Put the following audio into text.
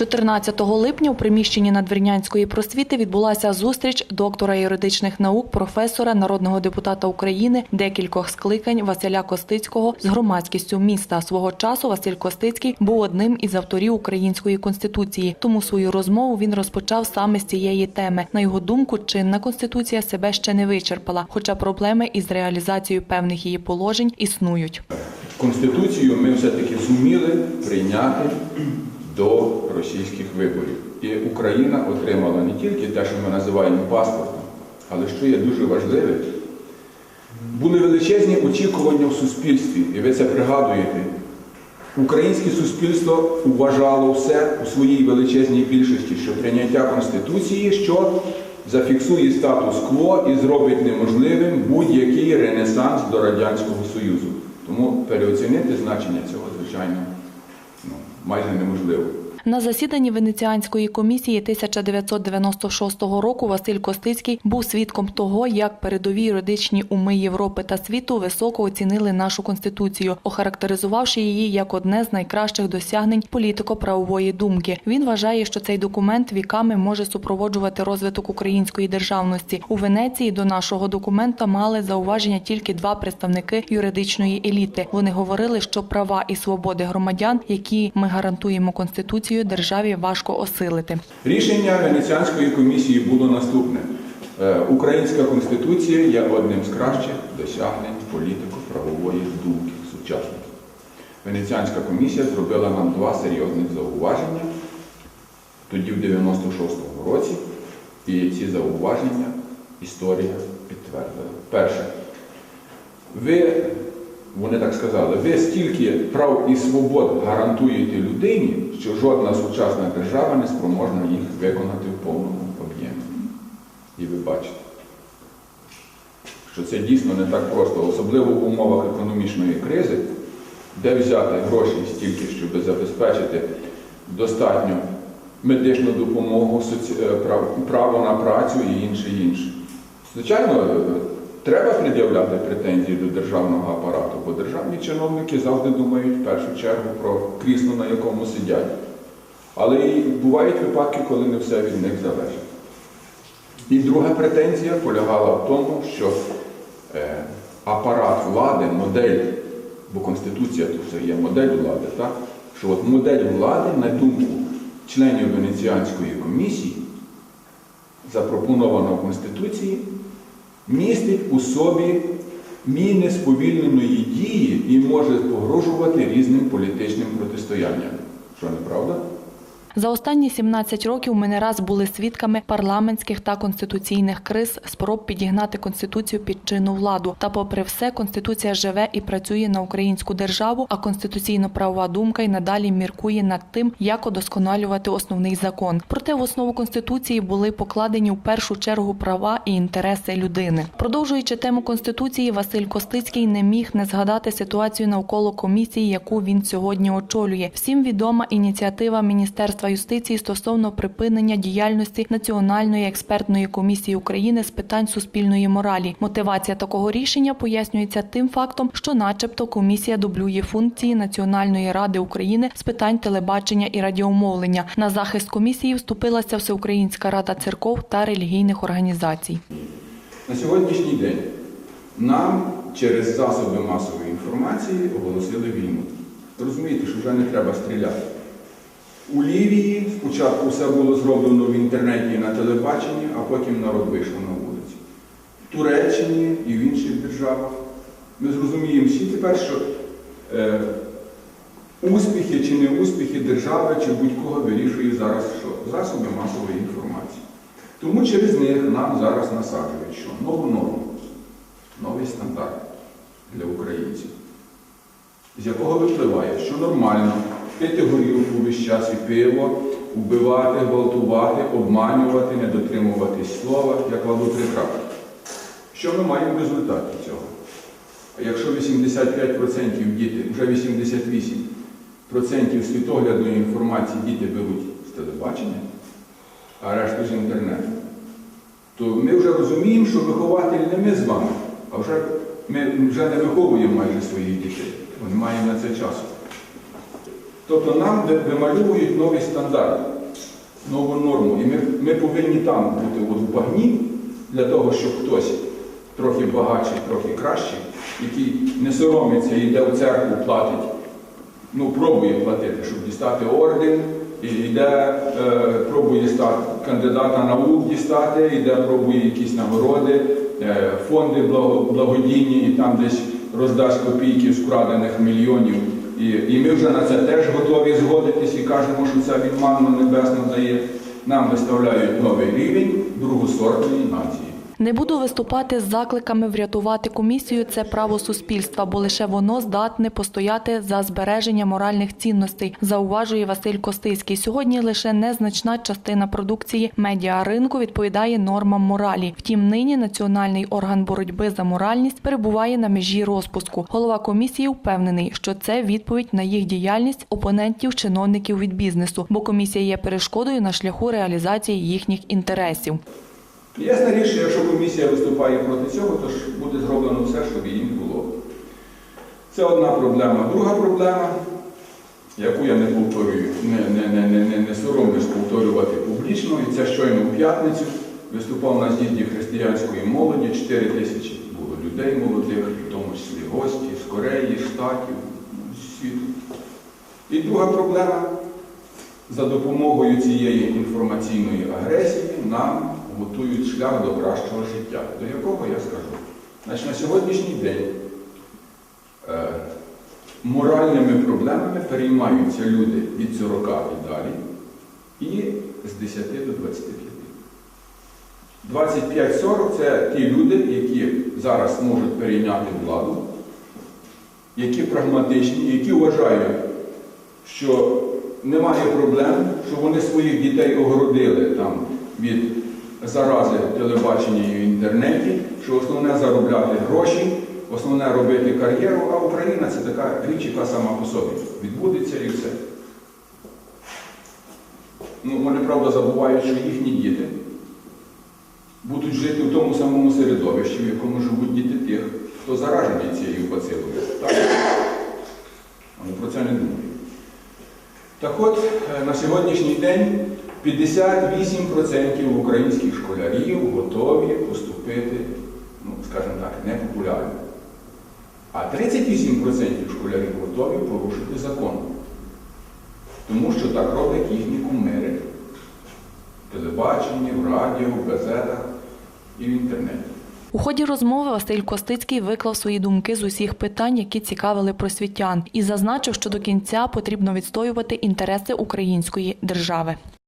14 липня у приміщенні Надвірнянської просвіти відбулася зустріч доктора юридичних наук, професора, народного депутата України декількох скликань Василя Костицького з громадськістю міста. Свого часу Василь Костицький був одним із авторів української конституції. Тому свою розмову він розпочав саме з цієї теми. На його думку, чинна конституція себе ще не вичерпала, хоча проблеми із реалізацією певних її положень існують. Конституцію ми все-таки зуміли прийняти до російських виборів. І Україна отримала не тільки те, що ми називаємо паспортом, але що є дуже важливе, були величезні очікування в суспільстві, і ви це пригадуєте. Українське суспільство вважало все у своїй величезній більшості, що прийняття Конституції, що зафіксує статус-кво і зробить неможливим будь-який ренесанс до Радянського Союзу. Тому переоцінити значення цього, звичайно, ну, майже неможливо. На засіданні Венеціанської комісії 1996 року Василь Костицький був свідком того, як передові юридичні уми Європи та світу високо оцінили нашу конституцію, охарактеризувавши її як одне з найкращих досягнень політико-правової думки. Він вважає, що цей документ віками може супроводжувати розвиток української державності. У Венеції до нашого документа мали зауваження тільки два представники юридичної еліти. Вони говорили, що права і свободи громадян, які ми гарантуємо конституцією, державі важко осилити. Рішення Венеціанської комісії було наступне. Е, Українська конституція є одним з кращих досягнень політико-правової думки сучасників. Венеціанська комісія зробила нам два серйозних зауваження тоді в 96-му році, і ці зауваження історія підтвердила. Перше, ви, вони так сказали, ви стільки прав і свобод гарантуєте людині, що жодна сучасна держава не спроможна їх виконати в повному об'ємі. І ви бачите, що це дійсно не так просто, особливо в умовах економічної кризи, де взяти гроші стільки, щоб забезпечити достатньо медичну допомогу, е, право на працю і інше інше. Звичайно, треба пред'являти претензії до державного апарату, бо державні чиновники завжди думають в першу чергу про крісло, на якому сидять. Але і бувають випадки, коли не все від них залежить. І друга претензія полягала в тому, що е, апарат влади, модель, бо Конституція то все є модель влади, так? що от модель влади, на думку членів Венеціанської комісії, запропонована в Конституції, містить у собі міни сповільненої дії і може погрожувати різним політичним протистоянням. Що неправда? За останні 17 років ми не раз були свідками парламентських та конституційних криз, спроб підігнати конституцію під чинну владу. Та, попри все, конституція живе і працює на українську державу, а конституційно-правова думка й надалі міркує над тим, як удосконалювати основний закон. Проте в основу конституції були покладені в першу чергу права і інтереси людини. Продовжуючи тему конституції, Василь Костицький не міг не згадати ситуацію навколо комісії, яку він сьогодні очолює. Всім відома ініціатива Міністерства юстиції стосовно припинення діяльності Національної експертної комісії України з питань суспільної моралі. Мотивація такого рішення пояснюється тим фактом, що, начебто, комісія дублює функції Національної ради України з питань телебачення і радіомовлення. На захист комісії вступилася Всеукраїнська рада церков та релігійних організацій. На сьогоднішній день нам через засоби масової інформації оголосили війну. Розумієте, що вже не треба стріляти. У Лівії спочатку все було зроблено в інтернеті і на телебаченні, а потім народ вийшов на вулиці. В Туреччині і в інших державах. Ми зрозуміємо всі тепер, що е, успіхи чи не успіхи держави чи будь-кого вирішує зараз що? Засоби масової інформації. Тому через них нам зараз насаджують що? Нову норму, новий стандарт для українців, з якого випливає, що нормально пити горілку весь час і пиво, вбивати, гвалтувати, обманювати, не дотримуватись слова, як ладу крапки. Що ми маємо в результаті цього? Якщо 85% діти, вже 88% світоглядної інформації діти беруть з телебачення, а решту з інтернету, то ми вже розуміємо, що вихователь не ми з вами, а вже ми вже не виховуємо майже своїх дітей, бо немає на це часу. Тобто нам ви- вимальовують новий стандарт, нову норму. І ми, ми повинні там бути от в багні для того, щоб хтось трохи багатший, трохи кращий, який не соромиться і йде в церкву, платить, ну, пробує платити, щоб дістати орден, і йде, е, пробує стати кандидата наук дістати, йде, пробує якісь нагороди, е, фонди благодійні, і там десь роздасть копійки з вкрадених мільйонів. І, і ми вже на це теж готові згодитись і кажемо, що це він манну небесну дає. Нам виставляють новий рівень другосортної нації. Не буду виступати з закликами врятувати комісію. Це право суспільства, бо лише воно здатне постояти за збереження моральних цінностей, зауважує Василь Костиський. Сьогодні лише незначна частина продукції медіаринку відповідає нормам моралі. Втім, нині національний орган боротьби за моральність перебуває на межі розпуску. Голова комісії впевнений, що це відповідь на їх діяльність опонентів чиновників від бізнесу, бо комісія є перешкодою на шляху реалізації їхніх інтересів. Ясна річ, що якщо комісія виступає проти цього, то ж буде зроблено все, щоб її не було. Це одна проблема. Друга проблема, яку я не повторюю, не, не, не, не, не, соромлюсь повторювати публічно, і це щойно у п'ятницю виступав на з'їзді християнської молоді, 4 тисячі було людей молодих, в тому числі гості з Кореї, Штатів, світу. І друга проблема. За допомогою цієї інформаційної агресії нам готують шлях до кращого життя, до якого я скажу. Значить, на сьогоднішній день е, моральними проблемами переймаються люди від 40 і далі і з 10 до 25. 25-40 це ті люди, які зараз можуть перейняти владу, які прагматичні, які вважають, що немає проблем, що вони своїх дітей огородили там від зарази в телебаченні і в інтернеті, що основне заробляти гроші, основне робити кар'єру, а Україна це така річ, яка сама по собі відбудеться і все. Ну, вони, правда, забувають, що їхні діти будуть жити в тому самому середовищі, в якому живуть діти тих, хто заражений цією бацилою. Так? Вони про це не думають. Так от, е, на сьогоднішній день 58% українських школярів готові поступити, ну, скажімо так, непопулярно. А 38% школярів готові порушити закон. Тому що так роблять їхні кумири в телебаченні, в радіо, в газетах і в інтернеті. У ході розмови Василь Костицький виклав свої думки з усіх питань, які цікавили просвітян, і зазначив, що до кінця потрібно відстоювати інтереси української держави.